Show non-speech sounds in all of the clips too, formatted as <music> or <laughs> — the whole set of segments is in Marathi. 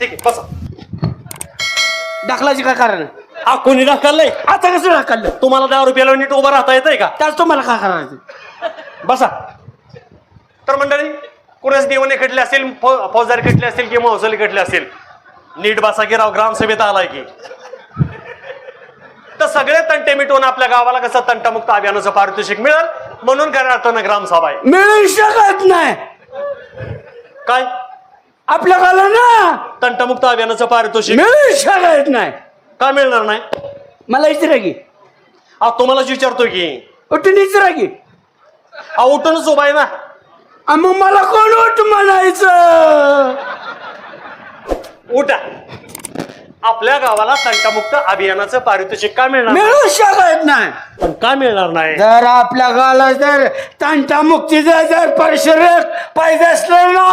ठीक आहे बसा. ढकलायची काय कारण? हा कोणी ढकललंय आता कसं ढकललं तुम्हाला दहा रुपयाला नीट उभं राहता येतंय का? त्याच तुम्हाला काय करायचं? बसा. तर मंडळी कुणाच देवणे कटले असेल फौ- फौजदारी कटले असतील किंवा महसुली कटले असेल? नीट बसा की राव ग्रामसभेत आलाय की. तर सगळे तंटे मिटवून आपल्या गावाला कसं तंटामुक्त अभियानाचं पारितोषिक मिळेल? म्हणून खऱ्या अर्थानं ग्रामसभा आहे. मिळू शकत नाही. काय? आपल्या गाला ना तंटामुक्त अभियानाचं पारितोषिक. मिळू शकत नाही. का मिळणार नाही? मला विचारा की हा तुम्हालाच विचारतोय की. उठून विचारा की हा उठूनच उभा आहे ना. आ, मग मला कोण उठ म्हणायचं? उठा. आपल्या गावाला तंटामुक्त अभियानाचं पारितोषिक का मिळणार नाही? मिळू शकत नाही. पण का मिळणार नाही? जर आपल्या गाला जर तांटा मुक्तीचा जर परिसरक पाहिजे असलं ना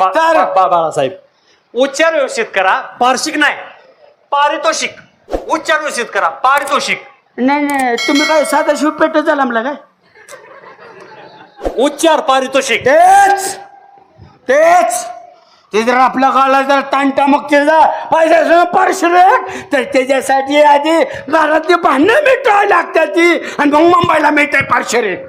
बा- तर बा- बा- बाळासाहेब उच्चार व्यवस्थित करा पार्शिक नाही. पारितोषिक उच्चार व्यवस्थित करा पारितोषिक. नाही नाही तुम्ही काय साधा शिव पेट झाला मला काय? उच्चार पारितोषिक. तेच तेच. ते जर आपल्या गाला जर तांटा मुक्तीचा पाहिजे परिसरक तर त्याच्यासाठी आधी घरातली भांडणं मिटवावी लागतात ती आणि मग मुंबईला मिळते परिसरक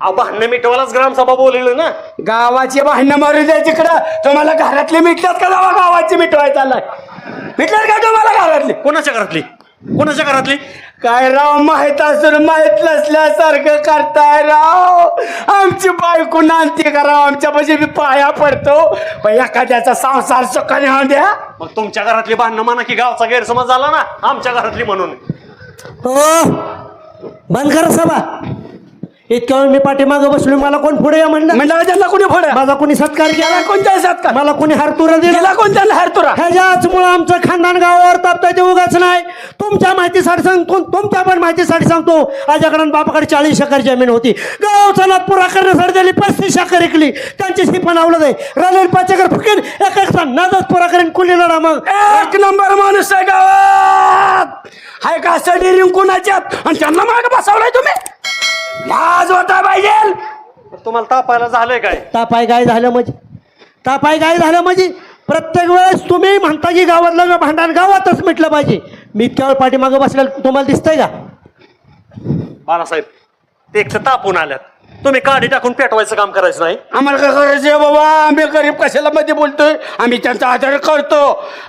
अहो, भांडणं मिटवायलाच ग्रामसभा बोललेलं ना. गावाची भांडणं मारू द्या तिकडं. तुम्हाला घरातले मिटल्यात का जावा? गावाची मिटवाय चाललाय. मिटल्यात का तुम्हाला घरातले? कोणाच्या घरातली? कोणाच्या घरातली? काय राव माहीत असून माहीत नसल्यासारखं करताय राव. आमची बायको नांती करा आमच्या पाशी मी पाया पडतो. पण एखाद्याचा संसार सुखाने होऊ द्या. मग तुमच्या घरातली भांडणं म्हणा की गावचा गैरसमज झाला ना आमच्या घरातली म्हणून. हो. बंद करा सभा. इतक्या वेळ मी पाठीमागं बसलो मला कोण पुढे या म्हणलं? म्हणलं त्याला कोणी फोड माझा कोणी सत्कार केला? कोणत्या सात का मला कोणी हारतुरा दिला? कोणत्या हरतुरा? ह्याच्याच मुळे आमचं खानदान गावावर तापतंय ते उगाच नाही. तुमच्या माहितीसाठी सांगतो तुमच्या पण माहितीसाठी सांगतो. आजकडे बापाकडे चाळीस एकर जमीन होती. गावचा नाद पुरा करण्यासाठी त्यांनी पस्तीस एकर विकली त्यांची पण आवडत आहे. राहिलेली पाच एकर फुकेन एक एक नादच पुरा करेन कुली लढा मग? एक नंबर माणूस आहे गावात. हाय का सडी रिंकुणाच्यात आणि त्यांना माग बसवलाय तुम्ही? लाज होता पाहिजे. तुम्हाला तापायला झालंय काय? तापाय काय झालं म्हणजे. तापाय काय झालं म्हणजे प्रत्येक वेळेस तुम्ही म्हणता की गावातलं भांडण गावातच मिटलं पाहिजे. मी इतक्या वेळ पाठीमागं बसलेलं तुम्हाला दिसतंय का? बाळासाहेब ते एक तर तापून आल्यात. तुम्ही काढी टाकून पेटवायचं काम करायचं नाही? आम्हाला काय करायचं बाबा? आम्ही गरीब कशाला मध्ये बोलतोय? आम्ही त्यांचा आदर करतो.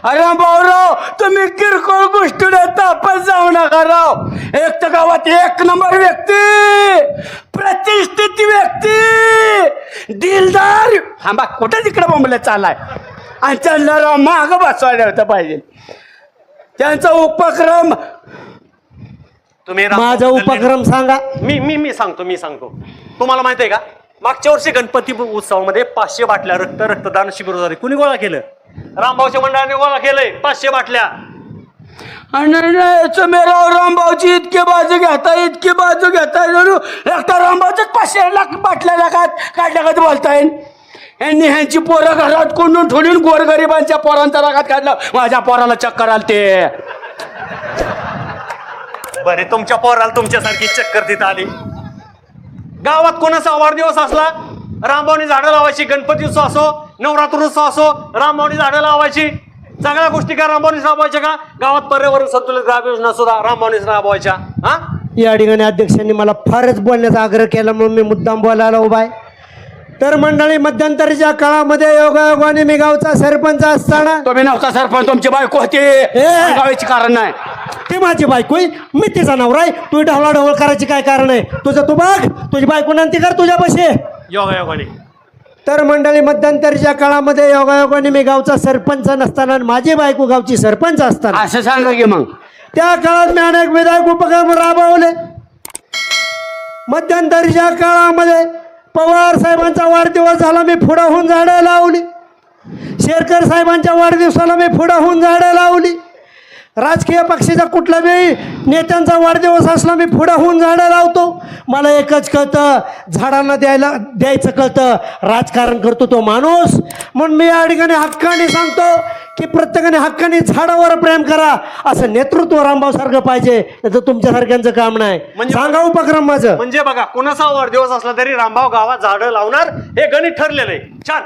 अरे भाऊराव तुम्ही किरकोळ गोष्टीला तापत जाऊ नका राव. एक तर गावात एक नंबर व्यक्ती प्रतिष्ठित व्यक्ती दिलदार. थांबा कुठं तिकडे बोंबले चालाय आणि त्यांना राव माग बसवायला होतं पाहिजे. त्यांचा उपक्रम तुम्ही राम- माझा उपक्रम सांगा. मी मी मी सांगतो मी सांगतो. तुम्हाला माहिती आहे का? मागच्या वर्षी गणपती उत्सवामध्ये पाचशे बाटल्या रक्त रक्तदान शिबिर झाले कुणी गोळा केलं? रामभाऊच्या मंडळाने गोळा केलंय. पाचशे बाटल्या. आणि नाही, तुम्ही राव रामभाऊची इतकी बाजू घेता इतकी बाजू घेता एकटा रामभाऊच पाचशे लाख बाटल्या का काढल्या का बोलताय यांनी ह्यांची पोरं घरात कोंडून ठोडून गोरगरिबांच्या पोरांचा रागात काढला. माझ्या पोराला चक्कर आलते. बरे तुमच्या पोराला तुमच्यासारखी चक्कर तिथं आली. गावात कोणाचा वाढदिवस असला रामभाऊनी झाडं लावायची गणपती उत्सव असो नवरात्र उत्सव असो रामभाऊनी झाडं लावायची. सगळ्या गोष्टी का रामभाऊनीच राबवायच्या का? गावात पर्यावरण संतुलित ग्राम योजना सुद्धा रामभाऊनीच राबवायच्या. हा? या ठिकाणी अध्यक्षांनी मला फारच बोलण्याचा आग्रह केला म्हणून मी मुद्दाम बोलायला उभा आहे. तर मंडळी मध्यंतरीच्या काळामध्ये योगायोगाने मी गावचा सरपंच असताना तुम्ही नव्हता सरपंच तुमची बायको होती. गावाची कारण नाही. ती माझी बायको आहे. मी तिचा नवरा आहे. तू ढवळा ढवळ करायची काय कारण आहे? तुझं तू बघ. तुझी बायको नंती कर तुझ्या बसे योगायोगाने तर मंडळी मध्यंतरीच्या काळामध्ये योगायोगाने मी गावचा सरपंच नसताना आणि माझी बायको गावची सरपंच असताना असं सांगा की मग. त्या काळात मी अनेक विधायक उपक्रम राबवले. मध्यंतरीच्या काळामध्ये पवार साहेबांचा वाढदिवस झाला मी पुढं होऊन झाडं लावली. शेरकर साहेबांच्या वाढदिवसाला मी पुढं होऊन झाडं लावली. राजकीय पक्षाचा कुठलाही नेत्यांचा वाढदिवस असला मी पुढं होऊन झाडं लावतो मला एकच कळतं झाडांना द्यायला द्यायचं कळतं राजकारण करतो तो माणूस. म्हणून मी या ठिकाणी हक्काने सांगतो की प्रत्येकाने हक्काने झाडावर प्रेम करा. असं नेतृत्व रामभाऊ सारखं पाहिजे तर तुमच्यासारख्यांचं काम नाही. म्हणजे- सांगा उपक्रम माझं. म्हणजे बघा कोणाचा वाढदिवस असला तरी रामभाऊ गावात झाडं लावणार हे गणित ठरलेलं आहे. छान.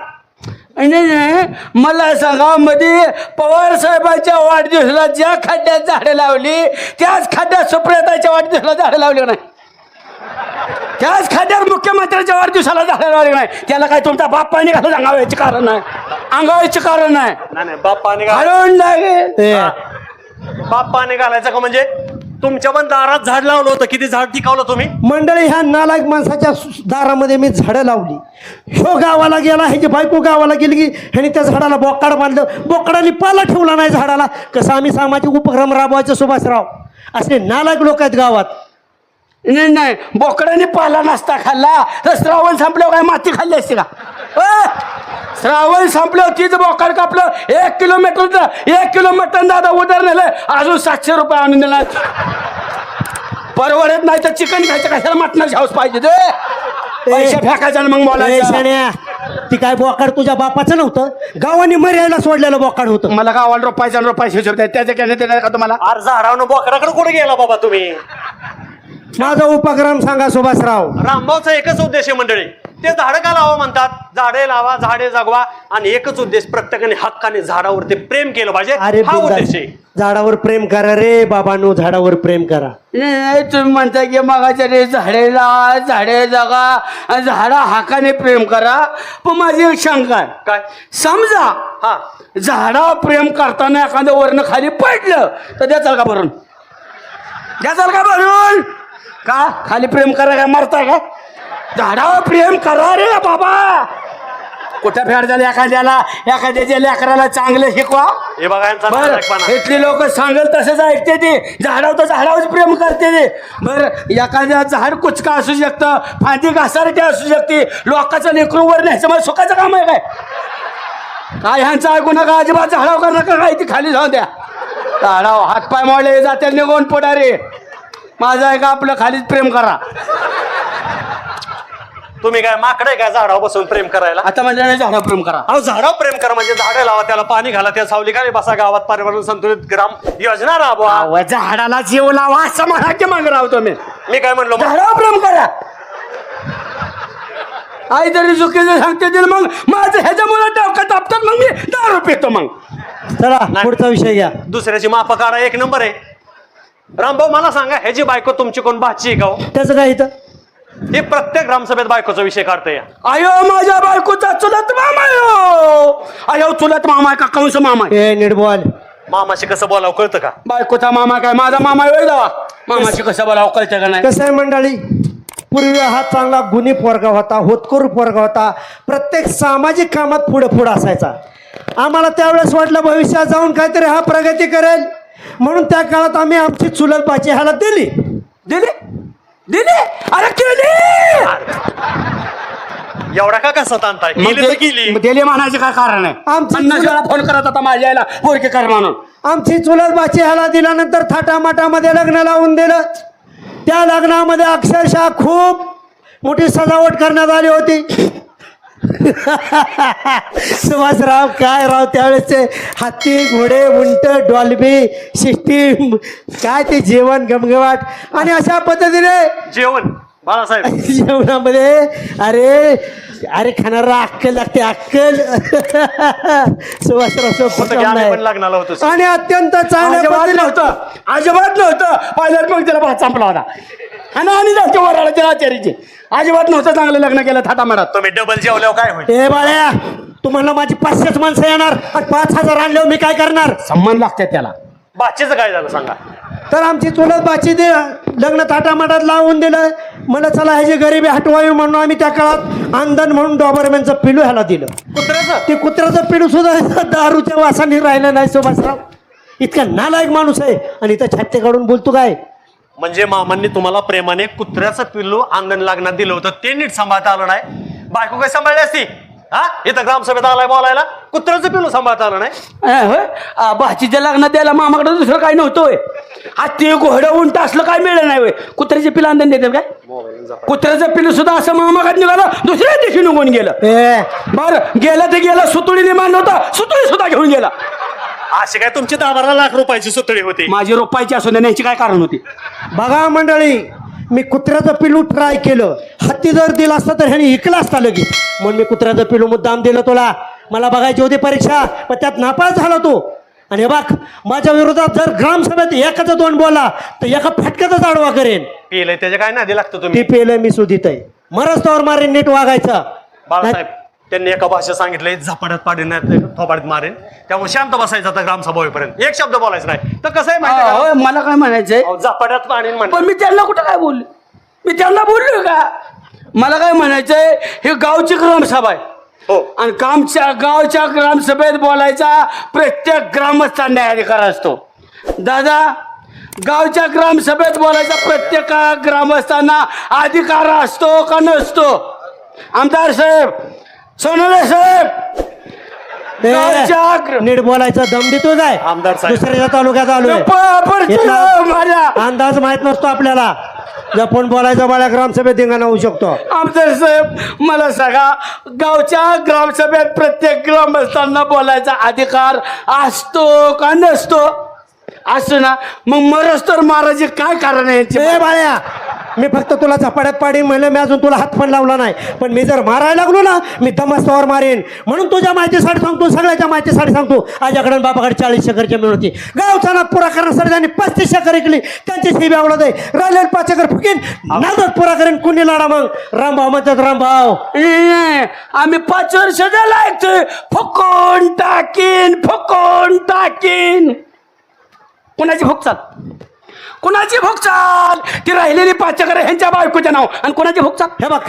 नाही नाही मला सांगा मध्ये पवार साहेबांच्या वाढदिवसाला ज्या खड्ड्यात झाडे लावली त्याच खड्ड्यात सुप्रियताच्या वाढदिवसाला झाडे लावली नाही? त्याच खड्ड्यात मुख्यमंत्र्यांच्या वाढदिवसाला झाडे लावली नाही? त्याला काय तुमचा बाप पाणी घालून अंगावायचे कारण नाही? अंगावायचे कारण नाही? नाही नाही बाप्पाने घाल हळून लागेल. बाप्पाने घालायचं का म्हणजे? तुमच्या पण दारात झाड लावलं होतं. किती झाड टिकावलं तुम्ही? मंडळी ह्या नालायक माणसाच्या सु- दारामध्ये मी झाडं लावली. ह्यो गावाला गेला ह्याची बायको गावाला गेली की ह्याने त्या झाडाला बोकाड बांधलं. बोकडाने पाला ठेवला नाही झाडाला. कसं आम्ही सामाजिक उपक्रम राबवायचे सुभाषराव? असे नालायक लोक आहेत गावात. नाही नाही. बोकडाने पाला नसता खाल्ला. तर श्रावण संपल्यावर काय माती खाल्ली असते का? अ? श्रावण संपल्यावर तीच बोकड कापलं. एक किलोमीटर एक किलो मटन दादा उदर नेलं अजून सातशे रुपये आणून दिला परवडत नाही तर चिकन खायचं कशाला मटणाची हाऊस पाहिजे ते पैसे फेकायचं मग शाण्या, ती काय बोकाड तुझ्या बापाचं नव्हतं? गावाने मर्यायला सोडलेलं बोकाड होतं. मला गावाला रोपायचं आणि रोपायचे हिशोब द्या त्याच्या केलं देणार का तुम्हाला? अरे झाडावनं बोकडाकडे कुठे गेला बाबा तुम्ही? माझा उपक्रम सांगा सुभाषराव. रामभाऊचा एकच उद्देश आहे मंडळी. ते झाडं का लावा म्हणतात? झाडे लावा झाडे जगवा. आणि एकच उद्देश प्रत्येकाने हक्काने झाडावरती प्रेम केलं पाहिजे. अरे हा बिनधास्त. उद्देश आहे. झाडावर प्रेम करा रे बाबांनो झाडावर प्रेम करा. नाही नाही, तुम्ही म्हणता की मगाच्या रे झाडे लावा झाडे जगा आणि झाडा हाकाने प्रेम करा. पण माझी एक शंका आहे. काय? समजा हा. झाडा प्रेम करताना एखादं वर्ण खाली पडलं तर द्याचाल का भरून? द्याचाल का भरून? का? खाली प्रेम करा काय मरता का? झाडावर प्रेम करा रे बाबा. कुठं फेड झालं एखाद्याला? एखाद्याच्या लेकराला चांगलं शिकवा. हे बघा यांचा बर. इथली लोक सांगेल तसंच ऐकते ते. झाडावर तर झाडावर प्रेम करते ते. बर एखाद्या झाड कुचका असू शकतं फांदी घासारखी असू शकते. लोकांचं लेकरू वर न्यायचं मग सुखाचं काम आहे काय? काय ह्यांचं ऐकू नका अजिबात झाडाव कर नका काय ती खाली जाऊ द्या. झाडाव हातपाय मोडले जाते निघून पुढारे. माझं आहे का आपलं खालीच प्रेम करा. तुम्ही काय माकडे आहे काय झाडावर बसून प्रेम करायला? आता म्हणजे नाही झाडावर प्रेम करा. अहो झाडावर प्रेम करा म्हणजे झाडं लावा त्याला पाणी घाला त्या सावली खाली बसा गावात पर्यावरण संतुलित ग्राम योजना राबवा. अहो, झाडाला जीव लावा असं म्हणा की मग राव तुम्ही. मी काय म्हणलो मग? झाडावर प्रेम करा. आई तरी चुकीचं सांगते मग माझं ह्याच्यामुळे डोकं तापतात मग मी दारू पितो मग. चला. पुढचा विषय घ्या. दुसऱ्याची माप काढा एक नंबर आहे. रामभाऊ मला सांगा ह्याची बायको तुमची कोण? भाची आहे का हो? त्याचं काय इथं? हे प्रत्येक ग्रामसभेत बायकोचा विषय काढतोय आयो माझ्या बायकोचा चुलत मामा आयो चुलत मामा आहे का? कंस मामा आहे? ए निर्बॉल. मामाशी कसं बोलावं कळतं का? बायकोचा मामा काय? माझा मामा जावा. मामाशी कसं बोलावं कळतं का नाही? कसं आहे मंडळी? पूर्वी हा चांगला गुन्हे पोरगा होता होतकरू पोरगा होता. प्रत्येक सामाजिक कामात पुढे पुढे असायचा. आम्हाला त्यावेळेस वाटलं भविष्यात जाऊन काहीतरी हा प्रगती करेल. म्हणून त्या काळात आम्ही आमची चुलत बाची ह्याला दिली. दिली? दिली अरे केली! एवढा का कसा ताणताय गेली तर गेली दिली म्हणायचे काय कारण आहे? आमची पन्नास वेळा फोन करत होता माझ्या आईला पोरके कर म्हणून. आमची चुलत बाची ह्याला दिल्यानंतर थाटामाटामध्ये लग्न लावून दिलं. त्या लग्नामध्ये अक्षरशः खूप मोठी सजावट करण्यात आली होती. <laughs> सुभाषराव काय राव त्यावेळेसचे? हत्ती घोडे उंट डॉल्बी सिस्टीम काय ते जेवण गमगमाट. आणि अशा पद्धतीने जेवण बाळासाहेब. <laughs> जेवणामध्ये अरे अरे खाणारा अक्कल लागते अक्कल. <laughs> सुभाषराव. पण होतो. आणि अत्यंत चांगल्या अजिबात पद्धतीने नव्हतं अजिबात नव्हतं. पहिल्याच मग त्याला भात संपला होता. आणि आणि जास्त वराळाच्या आचारीचे अजिबात नव्हतं चांगलं लग्न केलं थाटामाटात तुम्ही डबल जेवल्यावर काय होईल? ए बाळ्या तुम्हाला माझी पाचशेच माणसं येणार आणि पाच हजार आणल्यावर मी काय करणार? संबंध लागतात त्याला. बाचीचं काय झालं सांगा? तर आमची चुलत बाची दे लग्न थाटामाटात लावून दिलं. मला चला ह्याची गरिबी हटवावी म्हणून आम्ही त्या काळात आंदन म्हणून डॉबरमॅनचं पिलू ह्याला दिलं. कुत्र्याचं? ते कुत्र्याचं पिलू सुद्धा <laughs> दारूच्या वासाने राहिलं नाही सुभाषराव. इतका नालायक माणूस आहे. आणि इथं छाते काढून बोलतो काय? म्हणजे मामांनी तुम्हाला प्रेमाने कुत्र्याचं पिल्लू अंगण लागण्यात दिलं होतं. ते नीट सांभाळता आलं नाही. बायको काय सांभाळली असती? हा? इथं ग्रामसभेत आलाय बोलायला. कुत्र्याचं पिल्लू सांभाळता आलं नाही. भाचीच्या लग्नात द्यायला मामाकडे दुसरं काही नव्हतं होय? हत्ती घोडं उंट असलं काय मिळलं नाही होय? कुत्र्याचे पिलं अंधन देतात काय? कुत्र्याचं पिल्लू सुद्धा असं मामाकडे निघालं दुसऱ्या दिवशी निघून गेलं. ए. बरं गेलं ते गेलं सुतुळीने मांडलं होतं सुतुळी सुद्धा घेऊन गेला. अशी काय तुमची दहा बारा लाख रुपयाची सुतळी होती. माझी रोपायची असू देण्याची काय कारण होती? बघा मंडळी मी कुत्र्याचं पिलू ट्राय केलं. हत्ती जर दिला असता तर ह्याने इकला असता लगेच. म्हणून मी कुत्र्याचं पिलू मुद्दाम दिलं तुला. मला बघायची होती परीक्षा पण त्यात नापास झाला तो. आणि हे बघ माझ्या विरोधात जर ग्रामसभेत एकाचा दोन बोला तर एका फटक्यातच आडवा करेन. पिलंय त्याच्या काय नादी लागतं ती तुम्ही पेलं मी सुधित आहे. मरस्तवर मारेन नीट वागायचं. बाळासाहेब त्यांनी एका भाषेत सांगितलंय झपाट्यात पाडीन नाही थोपाडीत मारेन. त्यामुळे शांत बसायचं आता ग्रामसभा होईपर्यंत. एक शब्द बोलायचा नाही. तर कसं आहे माहिती आहे का? होय, मला काय म्हणायचंय? झपाट्यात पाडीन म्हण पण मी त्यांना कुठं काय बोललो? मी त्यांना बोललो का? मला काय म्हणायचंय हे गावची ग्रामसभा आहे. हो. आणि कामच्या गावच्या ग्रामसभेत बोलायचा प्रत्येक ग्रामस्थांना अधिकार असतो. दादा गावच्या ग्रामसभेत बोलायचा प्रत्येक ग्रामस्थांना अधिकार असतो का नसतो? आमदार साहेब सोनवणे साहेब! नीट बोलायचं दम देतो जाय आमदार साहेब. दुसऱ्या तालुक्यात माझ्या अंदाज माहीत नसतो आपल्याला. जपून बोलायचं बाळा ग्रामसभेत धिंगाणा होऊ शकतो. आमदार साहेब मला सांगा गावच्या ग्रामसभेत प्रत्येक ग्रामस्थांना बोलायचा अधिकार असतो का नसतो? असतो ना? मग मरस तर महाराज काय कारण आहे बाळ्या मी फक्त तुला झपाड्यात पाडीन म्हणलं मी अजून तुला हात पण लावला नाही. पण मी जर मारायला लागलो ना मी तमस्तावर मारेन. म्हणून तुझ्या माहितीसाठी सांगतो सगळ्याच्या माहितीसाठी सांगतो. आजकडे बाबाकडे चाळीस एकर जमीन होती गावचा नाद पुरा करण्यासाठी त्यांनी पस्तीस शेकर ऐकली त्यांची सेवी आवडत आहे राहिलेले पाच एकर फुकेन नादच पुरा करेन कुणी लाडा मग? रामभाव म्हणतात रामभाव ए, आम्ही पाच वर्ष झाला ऐकतोय. फुकून टाकीन फुकून टाकीन. कुणाची फुकतात कुणाची भोग चाल ती राहिलेली पाचकर ह्यांच्या बायकोच्या नाव. आणि कुणाची भोग चाल हे बघ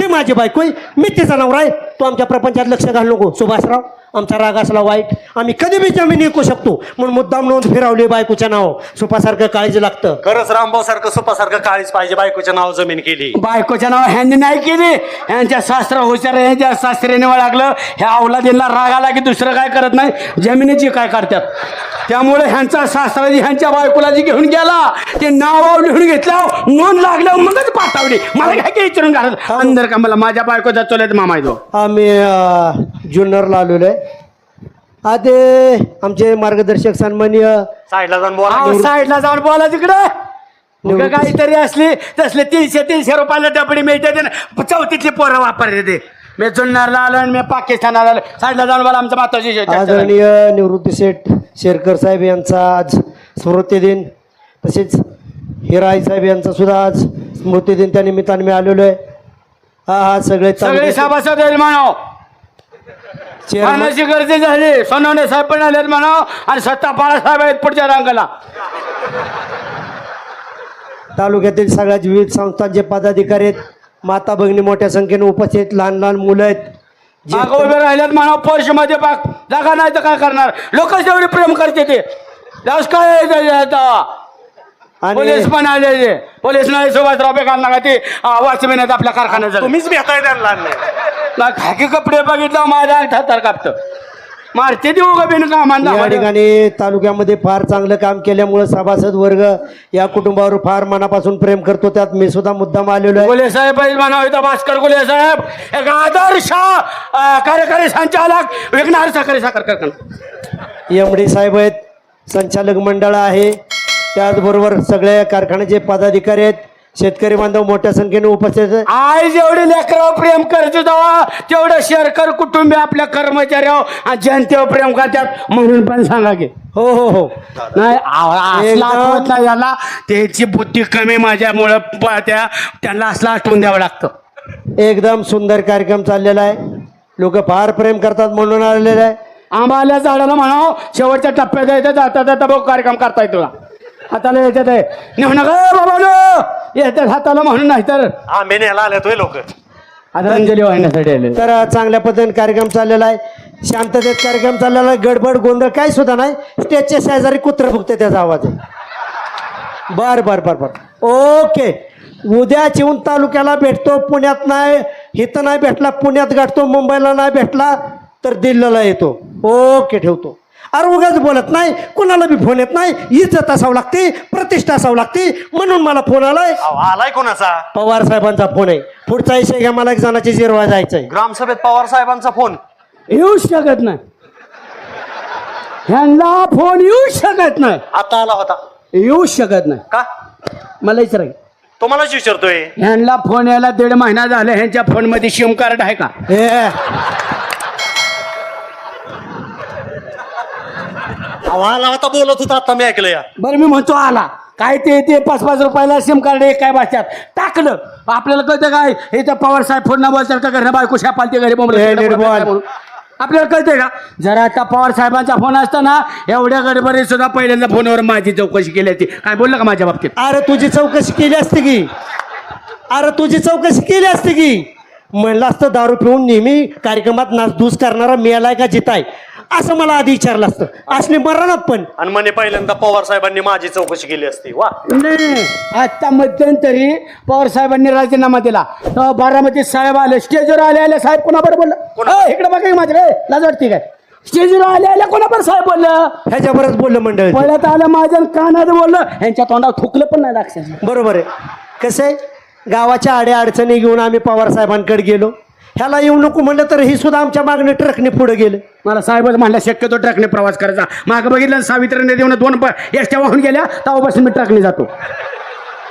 ते माझी बायको आहे. मी तिचा नवरा आहे. तू आमच्या प्रपंचात लक्ष घाल नको सुभाषराव. आमचा राग असला वाईट आम्ही कधी बी जमीन विकू शकतो. म्हणून मुद्दाम नोंद फिरवली बायकोच्या नाव. सुपासारखं काळजी लागतं. खरंच रामभाऊ सारखं सुपासारखं काळीच पाहिजे बायकोच्या नाव जमीन केली. बायकोच्या नाव ह्यांनी नाही केली. ह्यांच्या शास्त्र हुशार आहे, ह्यांच्या शास्त्रीने लागलं ह्या अवलादींना राग आला की दुसरं काय करत नाही? जमिनीची काय करतात? त्यामुळे ह्यांचा शास्त्राची ह्यांच्या बायकोला जी घेऊन गेला ते नाव लिहून घेतलं नोंद लागलं मगच पाठवली मला काय काय विचारून घालत? अंदर का मला माझ्या बायकोचा चोल्यात मामा येतो आम्ही अं, जुन्नरला आलेलो आहे. आधी आमचे मार्गदर्शक सन्माननीय साईडला जाऊन बोला. अहो, साईडला जाऊन बोला तिकडे. काहीतरी असली तसले तीनशे तीनशे रुपयाला डबडी मिळते ते ना. चौथीतली पोरं वापरते ते. मी जुन्नरला आलो आणि मी पाकिस्तानाला आलो. साईडला जाऊन बोला चर्चा झाली. आदरणीय निवृत्ती सेठ शेरकर साहेब यांचा आज स्मृती दिन तसेच हिराई साहेब यांचा सुद्धा आज स्मृती दिन त्या निमित्ताने मी आलेलो आहे. हा हा सगळे सगळे सभासद चेअरमन मानाची गर्दी झाली. सोनवणे साहेब पण आलेत म्हणाव आणि सत्ता बाळासाहेब आहेत पुढच्या रांगाला. तालुक्यातील सगळ्याच विविध संस्थांचे पदाधिकारी आहेत. माता भगिनी मोठ्या संख्येने उपस्थित. लहान लहान मुलं आहेत. जे- मागं उभे राहिल्यात म्हणाव पर्शमध्ये पाक जागा नाही तर काय करणार? लोक तेवढे प्रेम करते ते. जाऊस काय आहे आता आणि पोलीस पण आले ते. पोलीस नाही सुभाषराव बेकार नका ते आपल्या कारखान्यात झालं. तुम्हीच भेटाय त्यांना खाकी कपडे बघितलं माझ्या थातर कापतं. मारते देऊ का बिन या कामांना ठिकाणी तालुक्यामध्ये फार चांगलं काम केल्यामुळे सभासद वर्ग या कुटुंबावर फार मनापासून प्रेम करतो त्यात मी सुद्धा मुद्दाम आलेलो आहे. गुले साहेब म्हणावं इथं भास्कर गुले साहेब एक आदर्श अं, कार्यकारी संचालक विघ्नार साखरे साखर कारखाना. एम डी साहेब आहेत संचालक मंडळ आहे त्याचबरोबर सगळ्या कारखान्याचे पदाधिकारी आहेत. शेतकरी बांधव मोठ्या संख्येने उपस्थित आहेत. आई जेवढी लेकरावर प्रेम करतो तेव्हा तेवढं शेअरकर कुटुंबी आपल्या कर्मचाऱ्यावर आणि जनतेवर प्रेम करतात. म्हणून पण सांगा की. हो हो हो. नाही आ- असला एकदम- आठवत नाही याला त्याची बुद्धी कमी माझ्यामुळं प- त्या त्यांना असला आठवून द्यावं लागतं. एकदम सुंदर कार्यक्रम चाललेला आहे. लोक फार प्रेम करतात म्हणून आलेले आहे. आंबाल्या झाडाला म्हणाव शेवटच्या टप्प्यात यायचं जाता जाता बघ कार्यक्रम करता येतो हाताला याच्यात आहे नेऊ नका बाबा येतात हाताला म्हणून नाही तर आंबे न्यायला आले तो लोक. आदरांजली वाहण्यासाठी आले तर अ, चांगल्या पद्धतीने कार्यक्रम चाललेला आहे. शांततेत कार्यक्रम चाललेला आहे. गडबड गोंधळ काही सुद्धा नाही. स्टेजच्या शेजारी कुत्र फुगते त्याचा आवाज. आहे बर बर बर बर. ओके. उद्या चिवून तालुक्याला भेटतो पुण्यात नाही. इथं नाही भेटला पुण्यात गाठतो मुंबईला नाही भेटला तर दिल्लीला येतो. ओके ठेवतो. अरे उगाच बोलत नाही कुणाला बी फोन येत नाही इज्जत असावं लागते प्रतिष्ठा असावं लागते म्हणून मला फोन आलाय. अहो, आलाय कोणाचा? पवार साहेबांचा फोन आहे. पुढचा विषय घ्या मला एक जणाची जिरवा जायचंय. ग्रामसभेत पवार साहेबांचा फोन येऊ शकत नाही. ह्यांना फोन येऊ शकत नाही. आता आला होता. येऊ शकत नाही. का? मला विचारा की. तुम्हालाच विचारतोय. ह्यांना फोन यायला दीड महिना झाला ह्यांच्या फोनमध्ये सिम कार्ड आहे का? ए आवाला आता बोलत होता आता मी ऐकलं या. बरं मी म्हणतो आला. काय ते ते पाच पाच रुपयाला सिम कार्ड एक काय भाषात टाकलं. आपल्याला कळतं काय हे तर पवार साहेब फोन न बोलतात का घरनं बायको शापालते घरी बोंबलं हे निर्बोध. आपल्याला कळतंय का? जरा आता पवार साहेबांचा फोन असताना एवढ्या गडबडीत सुद्धा पहिल्यांदा फोनवर माझी चौकशी केली होती काय बोललं का माझ्या बाबतीत? अरे तुझी चौकशी केली असती की. अरे तुझी चौकशी केली असती की. म्हणलं असतं दारू पिऊन नेहमी कार्यक्रमात नाचधूस करणारा मिळालाय का जिताय? असं मला आधी विचारलं असतं. असली मरणात पण. आणि म्हणे पहिल्यांदा पवार साहेबांनी माझी चौकशी केली असती वा. नाही. आता मध्यंतरी पवार साहेबांनी राजीनामा दिला. तेव्हा बारामती साहेब आले स्टेजवर आले आले साहेब कोणाबरोबर बोललं? कोणा- अ, इकडे बघा माझ्या काय लाज वाटते काय? स्टेजवर आले आले कोणाबरोबर साहेब बोललं? ह्याच्यावरच बोललं मंडळ. पळत आलं माझ्या कानात बोललं. ह्यांच्या तोंडावर थुकलं पण नाही लक्षात बरोबर आहे. कसं आहे? गावाच्या आड्या अडचणी घेऊन आम्ही पवार साहेबांकडे गेलो. ह्याला येऊ नको म्हणलं तर ही सुद्धा आमच्या मागणी ट्रकने पुढे गेले. मला साहेबच म्हणलं शक्यतो ट्रकने प्रवास करायचा मागं बघितलं सावित्री नदीवर दोन प- एसट्या वाहून गेल्या तेव्हापासून मी ट्रकने जातो.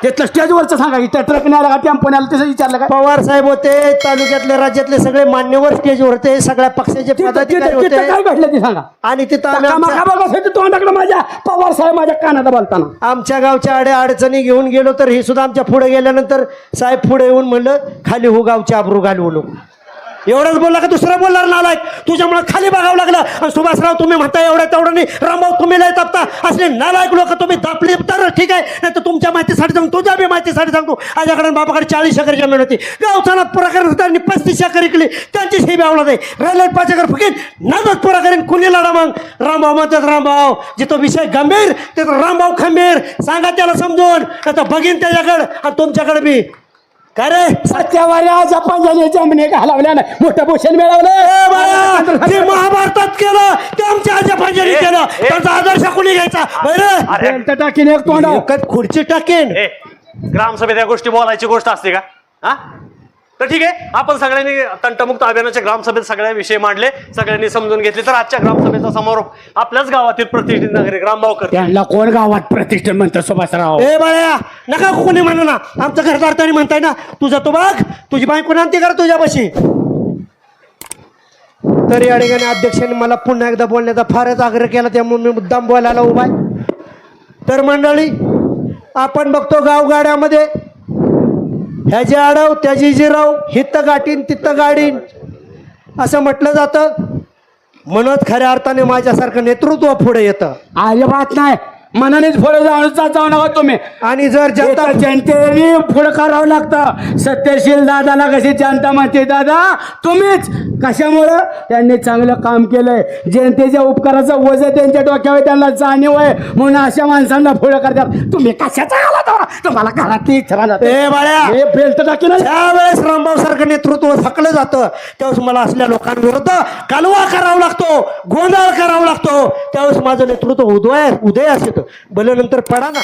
तिथलं स्टेजवरचं सांगा की त्या ट्रकने आला का? टेम्पोने आला तसं विचारलं का? पवार साहेब होते तालुक्यातले राज्यातले सगळे मान्यवर स्टेजवर होते सगळ्या पक्षाचे तिथं- पदाधिकारी तिथं तिथं काय होते घडलं ते सांगा? आणि तिथं आम्ही मागा आमच्या- बघा तोंडाकडे माझ्या पवार साहेब माझ्या कानात बोलताना. आमच्या गावच्या आड्या अडचणी घेऊन गेलो तर ही सुद्धा आमच्या पुढे गेल्यानंतर साहेब पुढे येऊन म्हणलं खाली हो गावचे आबरू घालवू नको. एवढंच बोलला का दुसरा बोलणार नालायक? तुझ्यामुळे खाली बघावं लागलं. आणि सुभाषराव तुम्ही म्हणता एवढ्या तेवढं नाही. रामभाऊ तुम्ही लय तापता. असले नालायक लोक तुम्ही तापले. तर ठीक आहे. नाही तर तुमच्या माहितीसाठी सांगतो तुझ्या बी माहितीसाठी सांगतो. माझ्याकडे बापाकडे चाळीस एकर जमीन होती. गावचा पुराकार होता आणि पस्तीस एकर इकली. त्यांची ही आवडत आहे. राहिलं पाच एकर फुकीन. नादच पुरा करेन कुणी लढा मग? रामभाऊ म्हणतात रामभाऊ जिथं विषय गंभीर तिथं रामभाऊ खंबीर. सांगा त्याला समजून. आता बघीन त्याच्याकडं. आणि तुमच्याकडे बी. रे? सत्यावारी आज आपण झाले जमणे घालवल्या ना मोठं भूषण मिळवलं. ते महाभारतात केलं ते आमच्या आजा पंजानी केलं. त्यांचा आदर्श कोणी घ्यायचा? बरं? अरे बेल्ट टाकीन एक तोंडावर एकच खुर्ची टाकेन. ग्रामसभेत या गोष्टी बोलायची गोष्ट असते का? हा? तर ठीक आहे आपण सगळ्यांनी तंटमुक्त अभियानाच्या ग्रामसभेत सगळ्या विषय मांडले सगळ्यांनी समजून घेतले. तर आजच्या ग्रामसभेचा समारोप आपल्याच गावातील प्रतिष्ठित नागरिक रामभाऊ करते त्यांना कोण गावात प्रतिष्ठा म्हणतं सुभाषराव? ए बाळ्या नका कोणी म्हणू ना. आमचं घरदार म्हणताय ना. तुझा तो बघ तुझी बायको नांती कर तुझ्यापाशी? तर या ठिकाणी अध्यक्षांनी मला पुन्हा एकदा बोलण्याचा फारच आग्रह केला त्यामुळे मी मुद्दाम बोलायला उभा आहे. तर मंडळी आपण बघतो गावगाड्यामध्ये ह्याची आडव त्याची जिराव हित्त गाठीन तित्त गाडीन. असं म्हटलं जातं. म्हणत खऱ्या अर्थाने माझ्यासारखं नेतृत्व पुढे येतं. अजिबात नाही. मनानेच पुढे जाऊन जाऊ नका तुम्ही. आणि जर जनता जनता जनतेने पुढे करावं लागतं. सत्यशील दादाला कशी जनता म्हणते दादा? तुम्हीच. कशामुळं? त्यांनी चांगलं काम केलंय. जनतेच्या उपकाराचं वजन त्यांच्या डोक्यावर त्यांना जाणीव आहे. म्हणून अशा माणसांना पुढे करतात. तुम्ही कशाचा आला? तुम्हाला घरात इच्छा ए बाळ्या! हे बेल्ट टाकीन त्यावेळेस रामभाऊ सारखं नेतृत्व थकलं जातं त्यावेळेस मला असल्या लोकांविरुद्ध कालवा करावा लागतो गोंधळ करावा लागतो. त्यावेळेस माझं नेतृत्व उदय उदय होतं. भले नंतर पडा ना.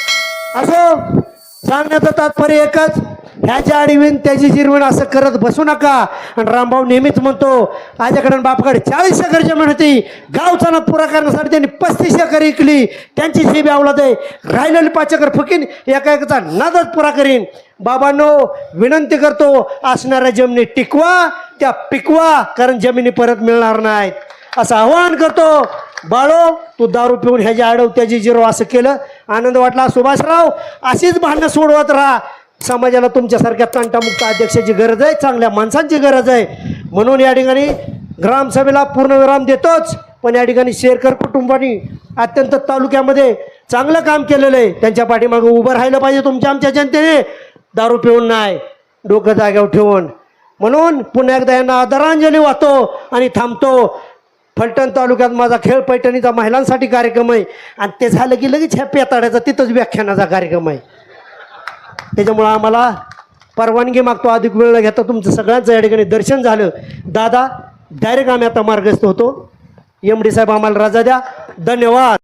असो सांगण्याचं तात्पर्य एकच. ह्याच्या आडवीन त्याची जिरवण असं करत बसू नका. आणि रामभाऊ नेहमीच म्हणतो आजकडे बापाकडे चाळीस एकर जमीन होती. गावचा पुरा करण्यासाठी त्यांनी पस्तीस एकर इकली. त्यांची शिबी आवला आहे. राहिलेली पाच एकर फुकीन एका एकाचा नादच पुरा करीन. बाबांनो विनंती करतो असणाऱ्या जमिनी टिकवा त्या पिकवा कारण जमिनी परत मिळणार नाहीत. असं आवाहन करतो. बाळो तू दारू पिऊन ह्याची आडव त्याची जिरो असं केलं. आनंद वाटला सुभाषराव अशीच भांडणं सोडवत राहा. समाजाला तुमच्यासारख्या तंटामुक्त अध्यक्षाची गरज आहे चांगल्या माणसांची गरज आहे. म्हणून या ठिकाणी ग्रामसभेला पूर्णविराम देतोच. पण या ठिकाणी शेरकर कुटुंबानी अत्यंत तालुक्यामध्ये चांगलं काम केलेलं आहे. त्यांच्या पाठीमागं उभं राहिलं पाहिजे तुमच्या आमच्या जनतेने. दारू पिऊन नाही डोकं जाग्यावर ठेवून. म्हणून पुन्हा एकदा यांना आदरांजली वाहतो आणि थांबतो. फलटण तालुक्यात माझा खेळ पैठणीचा महिलांसाठी कार्यक्रम आहे. आणि ते झालं की लगेच ह्या पेताड्याचा तिथंच व्याख्यानाचा कार्यक्रम आहे. त्याच्यामुळं आम्हाला परवानगी मागतो अधिक वेळ घेतो घेता तुमचं सगळ्यांचं या ठिकाणी दर्शन झालं. दादा डायरेक्ट आम्ही आता मार्गस्थ होतो. एम डी साहेब आम्हाला रजा द्या. धन्यवाद.